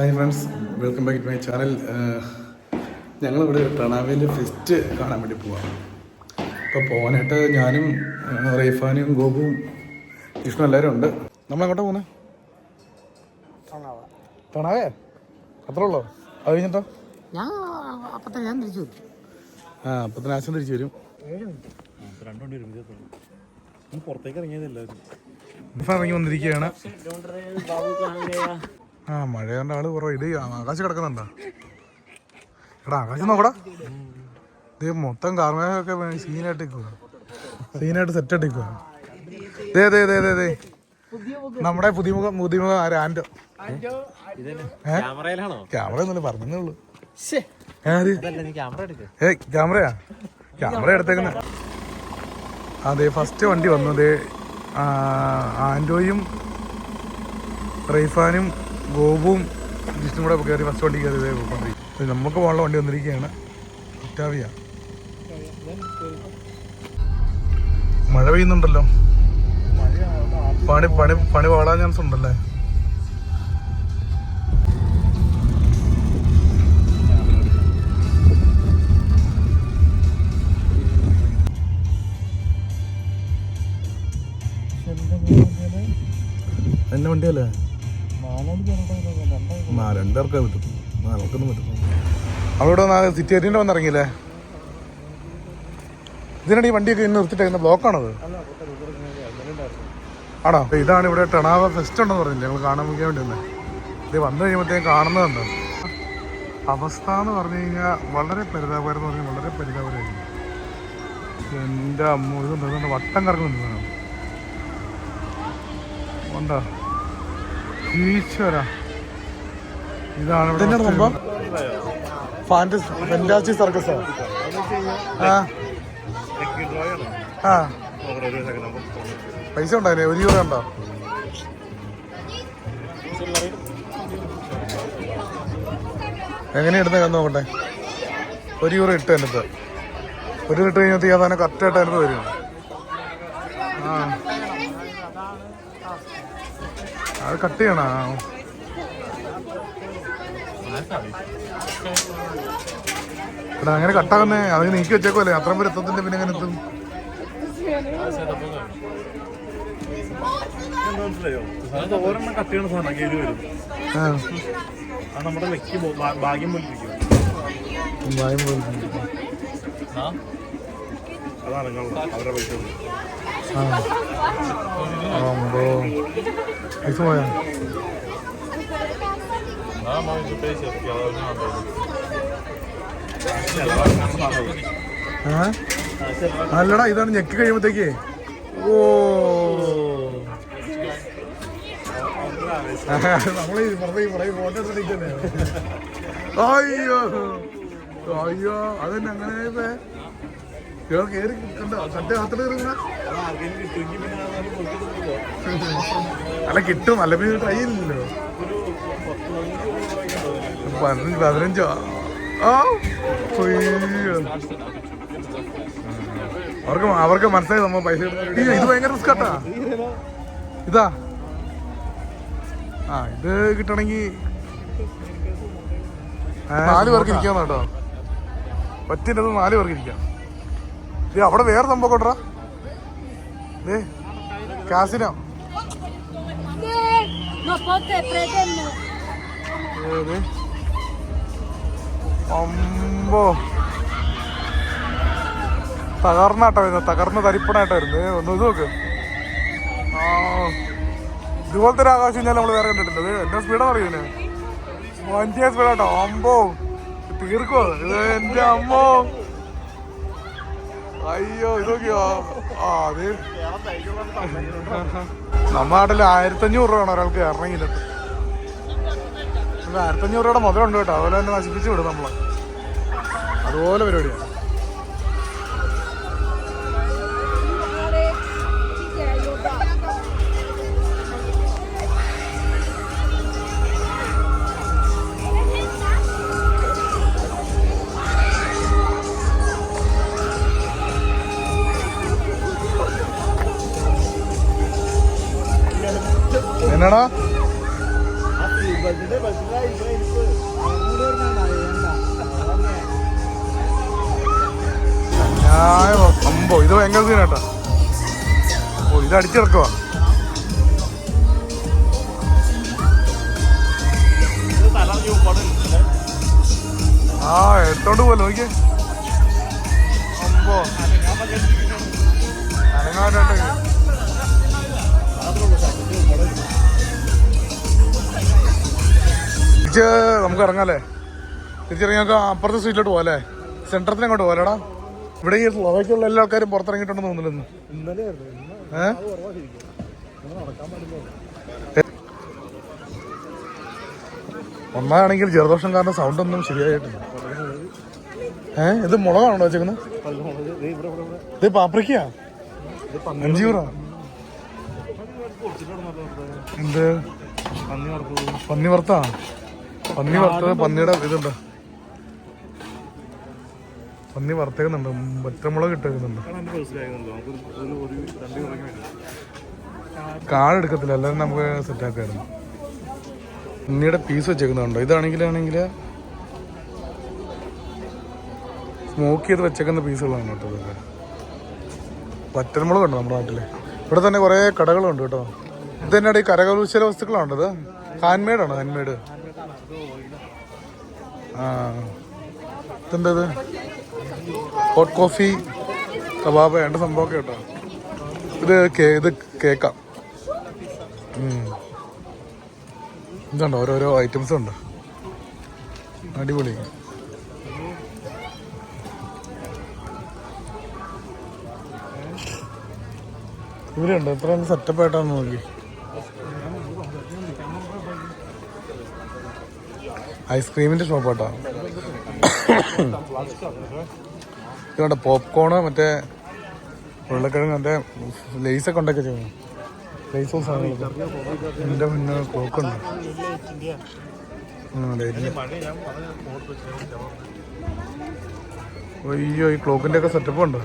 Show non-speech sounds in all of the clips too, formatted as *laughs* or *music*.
Hi friends welcome back to my channel ഞങ്ങളിവിടെ പ്രണാവിന്റെ fest കാണാൻ വേണ്ടി പോവാം. അപ്പോൾ പോകാനായിട്ട് ഞാനും റൈഫാനും ഗോപുവും വിഷ്ണു എല്ലാവരും ഉണ്ട്. നമ്മളെങ്ങോട്ടാ പോകുന്നത് പ്രണാവേ അത്രേ ഉള്ളോ? അത് കഴിഞ്ഞിട്ടോ? ഞാൻ അപ്പത്തെ ഞാൻ തിരിച്ചു വരും. ആ അപ്പത്തിന് ആശം തിരിച്ചു വരും. രണ്ടുമണി പുറത്തേക്ക് ഇറങ്ങിയതല്ലായിരുന്നു ഇറങ്ങി വന്നിരിക്കുകയാണ്. *laughs* ആ മഴ കണ്ട ആൾ കുറവ്. ഇത് ആകാശം കിടക്കുന്നുണ്ടോ? എടാ ആകാശം നോക്കടാ. ഇത് മൊത്തം കാർമേഘമൊക്കെ സീനായിട്ട് നിൽക്കുക സീനായിട്ട് സെറ്റ് നിൽക്കുക ദേ ദേ ദേ ദേ ദേ. നമ്മുടെ പുതിമുഖം പുതിമുഖം ആര്? ആൻഡോ ക്യാമറയിലാണോ? ക്യാമറ ഒന്നുമില്ല പറഞ്ഞേ ഉള്ളൂ ശ്ശേ, ആര്? ക്യാമറ എടുക്ക. ഏ ക്യാമറയാ? ക്യാമറ എടുത്തേക്കുന്ന. അതെ ഫസ്റ്റ് വണ്ടി വന്നു. ദേ ആ, ആൻഡോയും റൈഫാനും ഗോപുവും ജിസ്റ്റും കൂടെ കയറി ബസ് വണ്ടി കയറി പോയിക്കൊണ്ടിരിക്കും. നമുക്ക് പോകാനുള്ള വണ്ടി വന്നിരിക്കുകയാണ്. ഇറ്റാവിയ. മഴ പെയ്യുന്നുണ്ടല്ലോ. പണി പണി പണി പാടാൻ ചാൻസ് ഉണ്ടല്ലേ? എന്നെ വണ്ടിയല്ലേ? നാ രണ്ടുപേർക്കേ പറ്റും നാൽക്കൊന്നും പറ്റും അവിടെ വന്ന് സിറ്റി ഏരിയന്റെ വന്ന് ഇറങ്ങിയില്ലേ? ഈ വണ്ടിയൊക്കെ ഇന്ന് നിർത്തിട്ടേക്കുന്ന ബ്ലോക്കാണത് ആണോ? ഇതാണ് ഇവിടെ ടണാവ ഫെസ്റ്റ് ഉണ്ടെന്ന് പറഞ്ഞില്ലേ? ഞങ്ങൾ കാണാൻ വേണ്ടി വന്നേ. ഇത് വന്നു കഴിയുമ്പോഴത്തേക്കും കാണുന്നതുണ്ട് അവസ്ഥ എന്ന് പറഞ്ഞു കഴിഞ്ഞാൽ വളരെ പരിതാപകരം എന്ന് പറഞ്ഞാൽ വളരെ പരിതാപകരമായിരുന്നു എന്റെ അമ്മ ഇത് നിന്നുകൊണ്ട് വട്ടം കറങ്ങുന്നു ഉണ്ടോ? ഈശ്വര. ഇതാണ് സംഭവം? ഫാന്റസി ഫെന്റാസി സർക്കസോ? ആ. ആ. പൈസ ഉണ്ടായില്ലേ? ഒരു യൂറോ ഉണ്ടോ? എങ്ങനെ ഇടുന്ന കന്ന് നോക്കട്ടെ? ഒരു യൂറോ ഇട്ട് എന്നിട്ട് ഒരു ഇട്ട് കഴിഞ്ഞാൽ അതാണ് കറക്റ്റായിട്ട് അതിനകത്ത് വരും. ആ. അത് കട്ട് ചെയ്യണോ. എടാ അങ്ങനെ കട്ടാകുന്നേ. അത് നീക്കി വെച്ചേക്കോല്ലേ അത്രയും പേര് എത്തത്തിന്റെ പിന്നെ അങ്ങനെ എത്തും? മനസ്സിലായോ അത് ഓരെണ്ണം കട്ട് ചെയ്യണ സാധനം കയറി വരും. അത് നമ്മുടെ ലക്കി ഭാഗ്യം പോലെ ഇരിക്കും. അതാണ് അവരുടെ പൈസ ആ. ആ അല്ലടാ ഇതാണ് ഞെക്കി കഴിയുമ്പത്തേക്ക്. ഓ. നമ്മൾ വെറുതെ പറയും ഫോട്ടോ എടുത്തിട്ടേ അയ്യോ. അയ്യോ അതന്നെ അങ്ങനെ കണ്ടോ? തന്റെ. അല്ല കിട്ടും. അല്ല പിന്നെ ട്രൈ ചെയ്യില്ലല്ലോ ഒരു പത്ത് പതിനഞ്ച് രൂപ വാങ്ങിക്കണ്ടോ പതിനഞ്ച് പതിനഞ്ചോ ആ. അവർക്ക് അവർക്ക് മനസ്സിലായി നമ്മൾ പൈസ. ഇത് ഭയങ്കര റിസ്ക് ആട്ടാ ഇതാ ആ ഇത് കിട്ടണമെങ്കിൽ നാല് പേർക്ക് ഇരിക്കാം കേട്ടോ പറ്റിന്റെ നാല് പേർക്ക് ഇരിക്കാം ഇത് അവിടെ വേറെ സംഭവം കൊണ്ടാ ഏ കാസിനോ. ഏത് അമ്പോ. തകർന്നാട്ടോ വരുന്നത്. തകർന്ന തരിപ്പണായിട്ടോ വരുന്നത്. ഒന്ന് ഇത് നോക്ക്. ആ. ഇതുപോലത്തെ ഒരു ആകാശം ഞാൻ നമ്മൾ വേറെ കണ്ടിട്ടുണ്ട്. എന്റെ സ്പീഡാണ് അറിയുന്നത് വഞ്ചിയ സ്പീഡാട്ടോ അമ്പോ. തീർക്കോ? ഇത് എന്റെ അമ്മോ. അയ്യോ ഇത് നോക്കിയോ? ആ അത്. നമ്മുടെ നാട്ടിൽ ആയിരത്തഞ്ഞൂറ് രൂപ വേണം ഒരാൾക്ക് കയറണമെങ്കിൽ ഇത് ആയിരത്തഞ്ഞൂറ് രൂപയുടെ മുതലുണ്ട് കേട്ടോ. അതുപോലെ തന്നെ നശിപ്പിച്ച് വിടും നമ്മൾ അതുപോലെ പരിപാടിയാണ്. *laughs* എന്നാടാ? അമ്പോ ഇത് ഭയങ്കര സീനാട്ടാ ഓ ഇത് പടം ആ എടുത്തോണ്ട് പോലെ നോക്കിയേ. അമ്പോ. നമുക്ക് ഇറങ്ങാല്ലേ തിരിച്ചിറങ്ങി നമുക്ക് അപ്പുറത്തെ സീറ്റിലോട്ട് സെന്ററത്തിന് അങ്ങോട്ട് പോകാലേടാ ഇവിടെ ഈ സ്ലോവയ്ക്കുള്ള എല്ലാ ആൾക്കാരും പുറത്തിറങ്ങിയിട്ടുണ്ടെന്ന് തോന്നുന്നില്ലെന്ന് ഇന്നലെ ഒന്നാണെങ്കിൽ ജലദോഷം കാരണം സൗണ്ട് ഒന്നും ശരിയായിട്ടില്ല. ഏ? ഇത് മുളകാണോ വെച്ചേക്കുന്നത് ഇത് പാപ്രിക്കയാ? അഞ്ചൂറാ എന്ത്? പന്നി വറുത്താ? പന്നി വറുത്തത് പന്നിയുടെ ഇതുണ്ട്. പന്നി വറുത്തേക്കുന്നുണ്ട്. ഒറ്റമുളക് ഇട്ടേക്കുന്നുണ്ട്. കാരണം എന്റെ പേഴ്സിലായിരുന്നല്ലോ നമുക്ക് ഒരു ഒരു രണ്ട് കുറയ്ക്കാൻ വേണ്ടി കാട് എടുക്കത്തില്ല. എല്ലാവരും നമുക്ക് സെറ്റാക്കായിരുന്നു പന്നിയുടെ പീസ് വെച്ചേക്കുന്നുണ്ടോ. ഇതാണെങ്കിലാണെങ്കിൽ സ്മോക്ക് ചെയ്ത് വെച്ചേക്കുന്ന പീസുകളാണ് കേട്ടോ ഇതൊക്കെ. വറ്റൽമുളക് ഉണ്ട് നമ്മുടെ നാട്ടിൽ ഇവിടെ തന്നെ കുറേ കടകളുണ്ട് കേട്ടോ. ഇത് തന്നെയാണ് ഈ കരകൗശല വസ്തുക്കളാണ് ഇത്. ഹാൻഡ് ആണോ? ഹാൻഡ് മെയ്ഡ് ആ. ഇതെന്താ ഇത്? ഹോട്ട് കോഫി കബാബ് വേണ്ട സംഭവമൊക്കെ കേട്ടോ. ഇത് കേ ഇത് കേക്കാം. ഇതുണ്ട്? ഓരോരോ ഐറ്റംസ് ഉണ്ട്. അടിപൊളി. ഇവരുണ്ട് എത്ര സെറ്റപ്പ് ആയിട്ടാന്ന് നോക്കി. ഐസ്ക്രീമിന്റെ ഷോപ്പ് ഷോപ്പാട്ടാ ഇതുകൊണ്ട് പോപ്കോണ് മറ്റേ ഉരുളക്കിഴങ്ങ് മറ്റേ ലേസൊക്കെ ഉണ്ടാക്കി ചെയ്യുന്നു ലേസും എന്റെ മുന്നേ വെച്ചിട്ട് അയ്യോ ഈ ക്ലോക്കിന്റെ ഒക്കെ സെറ്റപ്പ് ഉണ്ട്?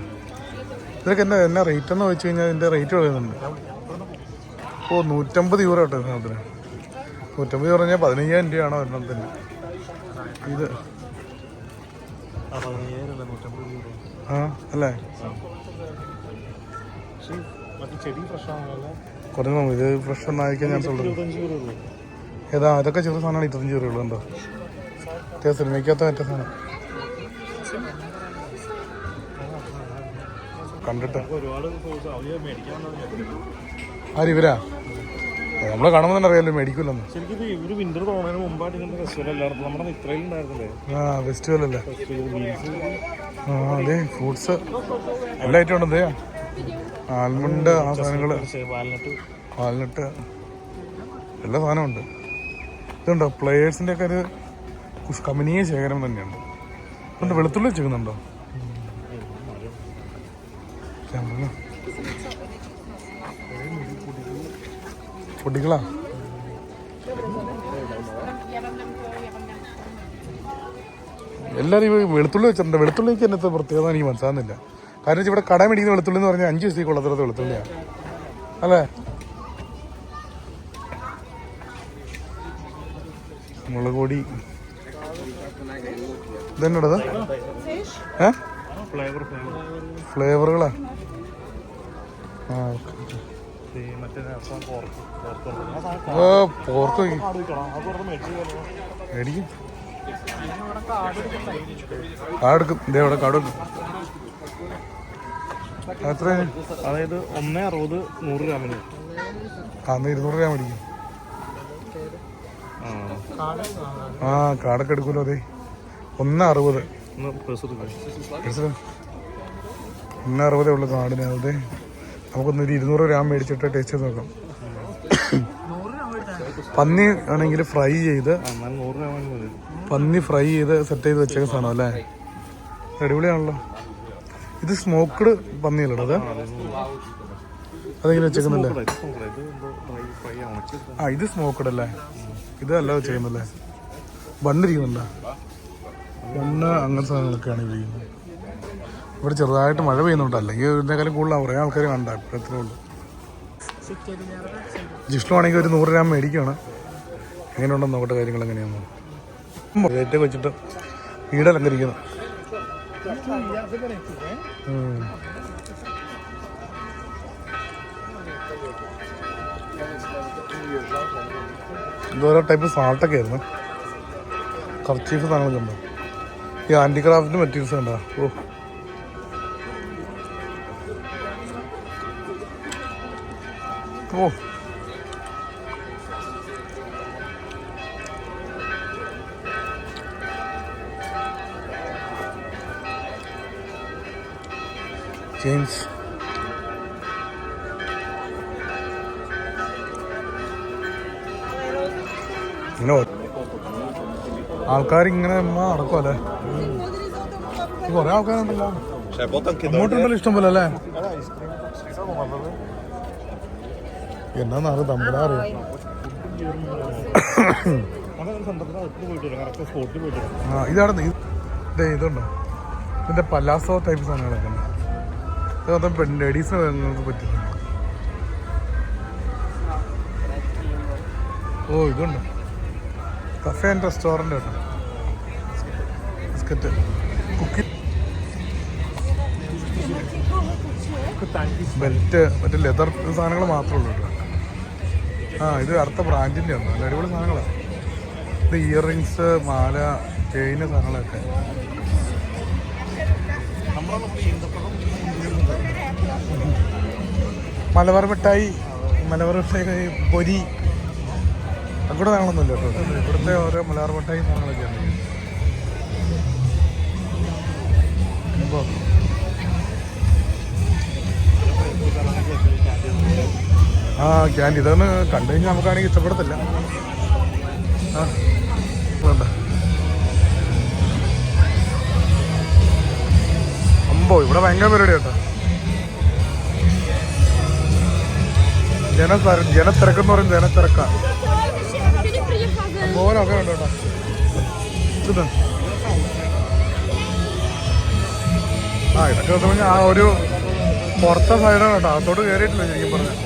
ഇതൊക്കെ എന്നാ എന്നാ റേറ്റ് എന്ന് വെച്ച് കഴിഞ്ഞാൽ ഇതിന്റെ റേറ്റ് പറയുന്നുണ്ട് ഓ നൂറ്റമ്പത് യൂറോ കേട്ടോ സാധനത്തിന് നൂറ്റമ്പത് യൂറോ പറഞ്ഞാൽ പതിനയ്യായിരം രൂപയാണോ ഒരെണ്ണത്തിന് ഇത് ആ അല്ലേ? കുറഞ്ഞ ഇത് ഫ്രഷ് ഒന്നായിരിക്കാൻ ഞാൻ ഉള്ളത് ഏതാ ഇതൊക്കെ ചെറിയ സാധനമാണ് ഇരുപത്തഞ്ച് രൂപയുള്ളൂ എന്തോ. സിനിമയ്ക്കകത്ത മറ്റേ സാധനം. കണ്ടിട്ട്. ആരിവരാ നമ്മളെ കാണുമ്പോൾ തന്നെ അറിയാലോ മേടിക്കൂലെന്ന്. ശരിക്കും ഇവർ വിന്റർ മുമ്പായിട്ട് ഇങ്ങനത്തെ ഫെസ്റ്റിവൽ എല്ലായിടത്തും നമ്മുടെ ഇത്രയും ഉണ്ടായിരുന്നില്ലേ? ആ ഫെസ്റ്റിവൽ അല്ലേ? ആ അതെ ഫ്രൂട്ട്സ് എല്ലാ ഐറ്റം ഉണ്ട് ആൽമണ്ട് ആ സാധനങ്ങൾ വാൽനട്ട് എല്ലാ സാധനവും ഉണ്ട്. ഇതുണ്ടോ? പ്ലെയേഴ്സിന്റെ ഒക്കെ ഒരു കമനീയ ശേഖരം തന്നെയുണ്ട് ഇതുണ്ട് വെളുത്തുള്ളി വെച്ചിരിക്കുന്നുണ്ടോ പൊടികളാ. എല്ലാവരും ഈ വെളുത്തുള്ളി വെച്ചിട്ടുണ്ട്. വെളുത്തുള്ളിക്ക് എന്നത്തെ പ്രത്യേകത എനിക്ക് മനസ്സിലാകുന്നില്ല കാരണം വെച്ചാൽ ഇവിടെ കട മേടിക്കുന്ന വെളുത്തുള്ളി എന്ന് പറഞ്ഞാൽ അഞ്ച് ദിവസത്തേക്ക് ഉള്ളത്ര വെളുത്തുള്ളിയാണ് അല്ലേ? മുളക് പൊടി. ഇതെന്നോടത് ഏ? ഫ്ലേവറുകളാ. ആ ഓക്കെ. പോർക്ക് മേടിക്കും. കാടെടുക്കും ഇതേ ഇവിടെ കാടെടുക്കും എത്ര? അതായത് ഒന്ന് അറുപത് നൂറ് ഗ്രാമിന് അന്ന് ഇരുന്നൂറ് രൂപ മേടിക്കും. ആ. കാടൊക്കെ എടുക്കുമല്ലോ അതെ ഒന്ന് അറുപത്? ഒന്ന് അറുപതേ ഉള്ളു കാടിന് അതെ. നമുക്കൊന്നൊരു ഇരുന്നൂറ് ഗ്രാം മേടിച്ചിട്ട് ടേസ്റ്റ് ചെയ്ത് നോക്കാം. പന്നി ആണെങ്കിൽ ഫ്രൈ ചെയ്ത് പന്നി ഫ്രൈ ചെയ്ത് സെറ്റ് ചെയ്ത് വെച്ചേക്ക സാധനം അല്ലേ? അടിപൊളിയാണല്ലോ. ഇത് സ്മോക്ക്ഡ് പന്നിയല്ലേ അതെങ്കിലും അതെങ്ങനെ വെച്ചേക്കുന്നില്ലേ? ആ ഇത് സ്മോക്ക്ഡ് അല്ലേ? ഇത് അല്ല ചെയ്യുന്നല്ലേ ബണ്ണിരിക്കുന്നുണ്ടോ ബണ്ണ് അങ്ങനത്തെ സാധനങ്ങളൊക്കെയാണ് ഇരിക്കുന്നത്. ഇവിടെ ചെറുതായിട്ട് മഴ പെയ്യുന്നുണ്ട്. അല്ലെങ്കിൽ ഇതിനേക്കാളും കൂടുതൽ കുറേ ആൾക്കാർ കണ്ട. ഇപ്പോഴത്തേ ഉള്ളൂ. ജിഷ്ണു ആണെങ്കിൽ ഒരു നൂറ് രൂപ മേടിക്കുകയാണ് എങ്ങനെയുണ്ടെന്ന് നോക്കട്ടെ കാര്യങ്ങൾ എങ്ങനെയാണെന്ന് ഏറ്റവും വെച്ചിട്ട് വീട് അലങ്കരിക്കുന്നു. ഇതോരോ ടൈപ്പ് സാൾട്ടൊക്കെ ആയിരുന്നു. കർച്ചീഫ് സാധനങ്ങളൊക്കെ ഉണ്ടോ? ഈ ഹാൻഡിക്രാഫ്റ്റിന്റെ മെറ്റീരിയൽസ് ഉണ്ടോ ഓ. ഓ ജെയിംസ് ഇങ്ങനെ ആൾക്കാർ ഇങ്ങനെ നടക്കുമല്ലേ കുറെ ആൾക്കാരുണ്ടല്ലോ. അങ്ങോട്ടുണ്ടല്ലോ ഇഷ്ടം പോലെ അല്ലേ? എന്നാന്ന് തമ്പുരാറിയാം സ്പോട്ടിൽ പോയിട്ട് ആ ഇതാണ് ഇതേ ഇതുണ്ടോ? ഇതിന്റെ പലാസോ ടൈപ്പ് സാധനങ്ങളൊക്കെ ഉണ്ട്. ഇത് മൊത്തം പെൺ ലേഡീസിന് പറ്റുന്നുണ്ട് ഓ ഇതുണ്ട്. കഫേ ആൻഡ് റെസ്റ്റോറന്റ് കേട്ടോ. ബിസ്ക്കറ്റ് കുക്കി ബെൽറ്റ് മറ്റേ ലെതർ സാധനങ്ങൾ മാത്രമേ ഉള്ളൂ കേട്ടോ. ആ ഇത് അടുത്ത ബ്രാൻഡിന്റെ ആണ്. നല്ല അടിപൊളി സാധനങ്ങളാണ് ഇത് ഇയർ റിങ്സ് മാല ചെയിന് സാധനങ്ങളൊക്കെ. മലബാർ മിഠായി മലബാർ മിഠായി പൊരി. അങ്ങോട്ട് സാധനങ്ങളൊന്നുമില്ല കേട്ടോ. ഇവിടുത്തെ ഓരോ മലബാർ മിഠായി സാധനങ്ങളൊക്കെയാണ്. ക്യാൻഡി ഇതൊന്ന് കണ്ടു കഴിഞ്ഞാൽ നമുക്കാണെങ്കിൽ ഇഷ്ടപ്പെടത്തില്ല. ആ. അമ്പോ ഇവിടെ ഭയങ്കര പരിപാടി കേട്ടോ. ജന ജനത്തിരക്കെന്ന് പറയും ജനത്തിരക്കാ. ഉണ്ട് കേട്ടോ. ആ ഇതൊക്കെ എന്ന് ആ ഒരു പുറത്തെ സൈഡാണ് കേട്ടോ. അകത്തോട്ട് കയറിയിട്ടില്ല ശരിക്കും പറഞ്ഞാൽ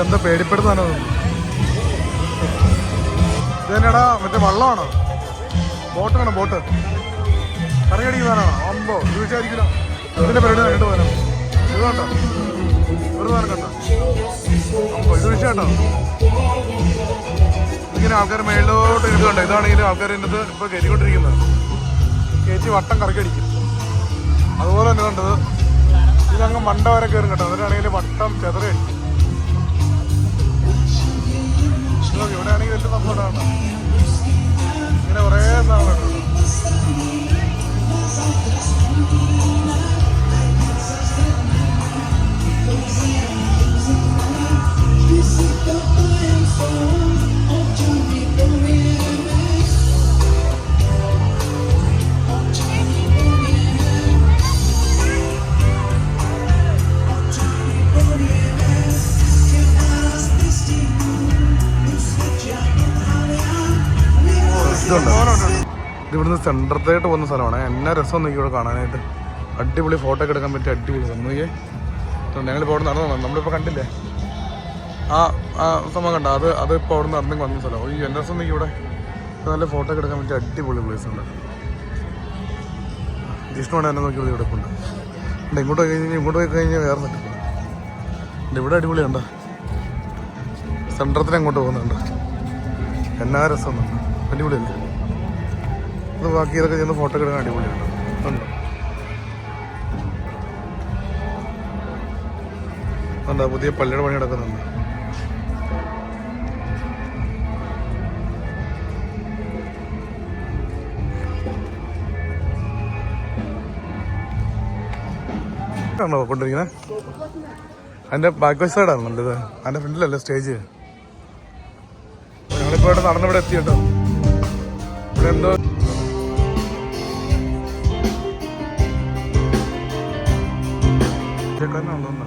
ഇതെന്താ പേടിപ്പെടുത്താനോ ഇതെന്നാടാ മറ്റേ വള്ളമാണോ? ബോട്ടാണോ ബോട്ട്. കറങ്ങടിക്കുന്നതാണോ അമ്പോ ഇത് വിചാരിക്കില്ല. ഇതിന്റെ പരിപാടി കണ്ടു പോകാനോ ഇത് കേട്ടോ ഒരു സാധനം കണ്ടോ അമ്പോ ഇത് വിഷയട്ടോ ഇങ്ങനെ ആൾക്കാർ മേളിലോട്ട് ഇരുന്നുണ്ട് ഇതാണെങ്കിലും ആൾക്കാർ ഇതിനകത്ത് ഇപ്പൊ കയറ്റിക്കൊണ്ടിരിക്കുന്നത് കയറ്റി വട്ടം കറക്കടിക്കും അതുപോലെ തന്നെ കണ്ടത്. ഇതങ്ങ് മണ്ട വരെ കയറും കേട്ടോ. അതിനാണെങ്കിൽ വട്ടം ചെതറടിക്കും ഇവിടെ ആണെങ്കിൽ വലിയ സെന്ററത്തായിട്ട് പോകുന്ന സ്ഥലമാണ്. എന്നാ രസം നോക്കി ഇവിടെ കാണാനായിട്ട്. അടിപൊളി ഫോട്ടോ ഒക്കെ എടുക്കാൻ പറ്റിയ അടിപൊളി സ്ഥലം. നോക്കിയേ. ഞങ്ങളിപ്പോൾ അവിടെ നടന്നു. നമ്മളിപ്പോൾ കണ്ടില്ലേ? ആ ആ സംഭവം കണ്ട? അത് അതിപ്പോൾ അവിടെ നടന്നു വന്ന സ്ഥലം. ഈ എന്റെ രസം നോക്കി ഇവിടെ. നല്ല ഫോട്ടോ ഒക്കെ എടുക്കാൻ പറ്റിയ അടിപൊളി പ്ലേസ് ഉണ്ട്. ജിഷ്ണുവാണ് എന്നെ നോക്കി ഇവിടെ കൊണ്ട്. ഇങ്ങോട്ട് പോയി കഴിഞ്ഞാൽ ഇങ്ങോട്ട് പോയി കഴിഞ്ഞാൽ വേറെ നിൽക്കും ഇവിടെ അടിപൊളി കണ്ട സെന്ററത്തിന് അങ്ങോട്ട് പോകുന്നുണ്ട്. എന്നാ രസം അടിപൊളിയല്ലേ? ഇത് ബാക്കി ഇതൊക്കെ ചെന്ന് ഫോട്ടോ എടുക്കാൻ അടിപൊളിയാണ് ഉണ്ട് എന്താ പുതിയ പള്ളിയുടെ പണി നടക്കുന്നുണ്ട്. അതിന്റെ ബാക്ക് വശാണ് നല്ലത് അതിന്റെ ഫ്രണ്ടിലല്ലേ സ്റ്റേജ് ഞങ്ങളിപ്പോ ഇവിടെ നടന്നിവിടെ എത്തി കേട്ടോ ഇവിടെ എന്തോ കേൾക്കാനാണോ ഇതുണ്ട്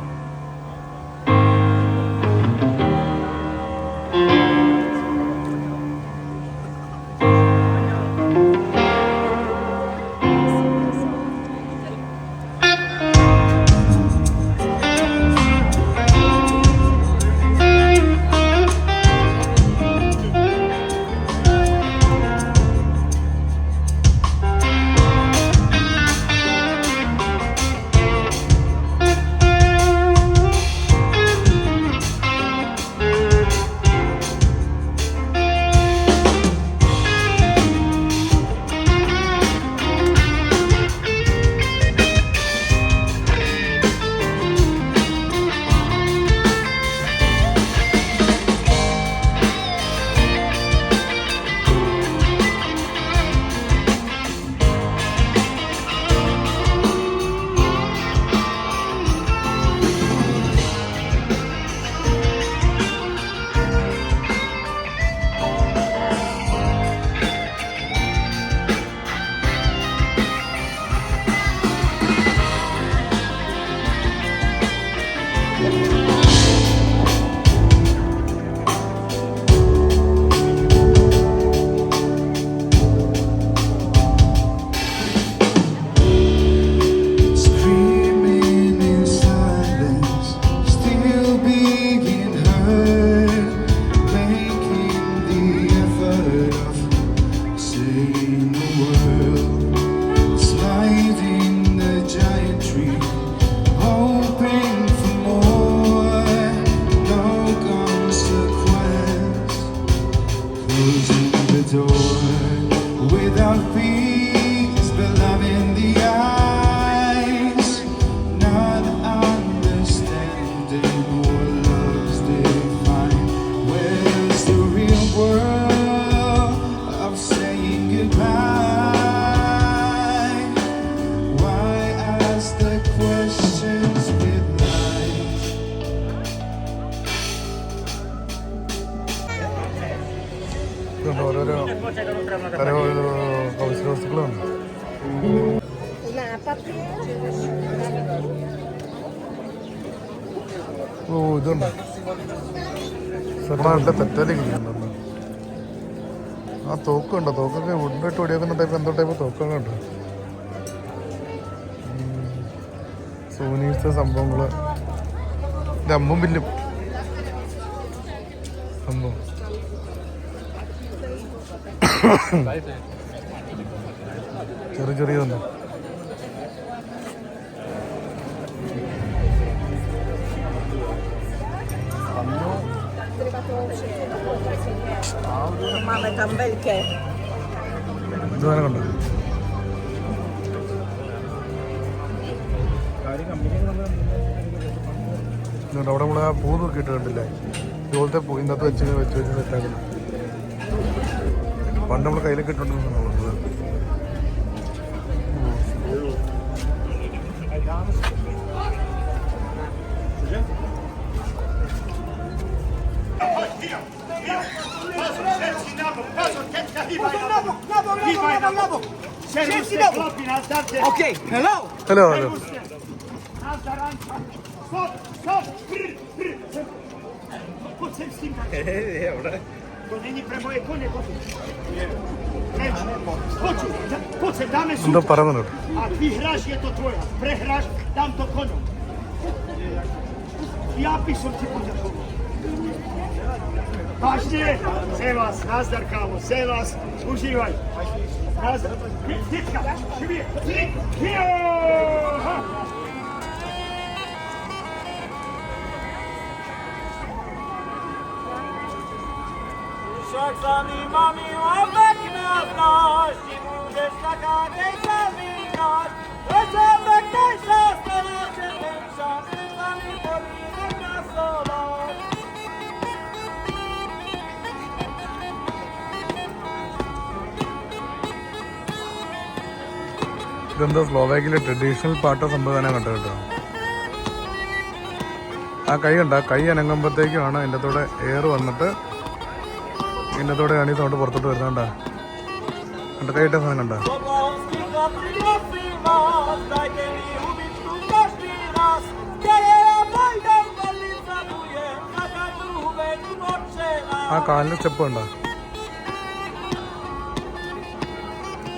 സർമാരുടെ തെറ്റാലിരിക്കുന്നുണ്ടെന്ന് ആ തോക്കുണ്ടോ? തോക്കൊക്കെ ഉണ്ടിട്ട് ഓടിയാക്കുന്ന ടൈപ്പ് എന്തോ ടൈപ്പ് തോക്കൊക്കെ ഉണ്ട്. സോനീസ് സംഭവങ്ങൾ. അമ്മും ബില്ലും സംഭവം. ചെറിയ ചെറിയതൊന്നും. Mamy tam belkę. ഇത് വേണം കണ്ടോ അവിടെ നമ്മൾ ആ പൂ കണ്ടില്ലേ ഇതുപോലത്തെ പൂ ഇന്നത്തെ വെച്ച് വെച്ച് വെച്ച് സെറ്റാക്കുന്നു പണ്ട് നമ്മൾ കയ്യിലൊക്കെ Srpski nabok, pazor, tetka, hiba i nabok. Nabok, nabok, Ok, hello. Hello, hello. Stop, stop, brr, brr. Ko srpski nabok. E, evo, da. Onda para mı A ti hraš je to tvoja, prehraš, dam to konu. Ja pišem. Paždje, sve vas, nazdarkamo, sve vas, uživaj. Nazdar, ditka, šibije, ditka, Sami mami ovak nas ti budeš taka veka vinaš, već ovak taj sastanače, već sami mami povijaš. ഇതെന്തോ സ്ലോവാക്കിലെ traditional പാട്ട സംവിധാനം കണ്ടു കേട്ടോ. ആ കൈ കണ്ട? കൈ അനങ്ങുമ്പോഴത്തേക്കുമാണ് അതിന്റെ കൂടെ എയർ വന്നിട്ട് ഇതിന്റെ കൂടെയാണ് ഈ സൗണ്ട് പുറത്തോട്ട് വരുന്നത് കണ്ട? കൈ ഇട്ടാ സാധനം. ആ കാലിന് സ്റ്റെപ്പ് കണ്ട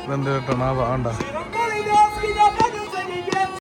ഇതെന്ത് ആ കണ്ട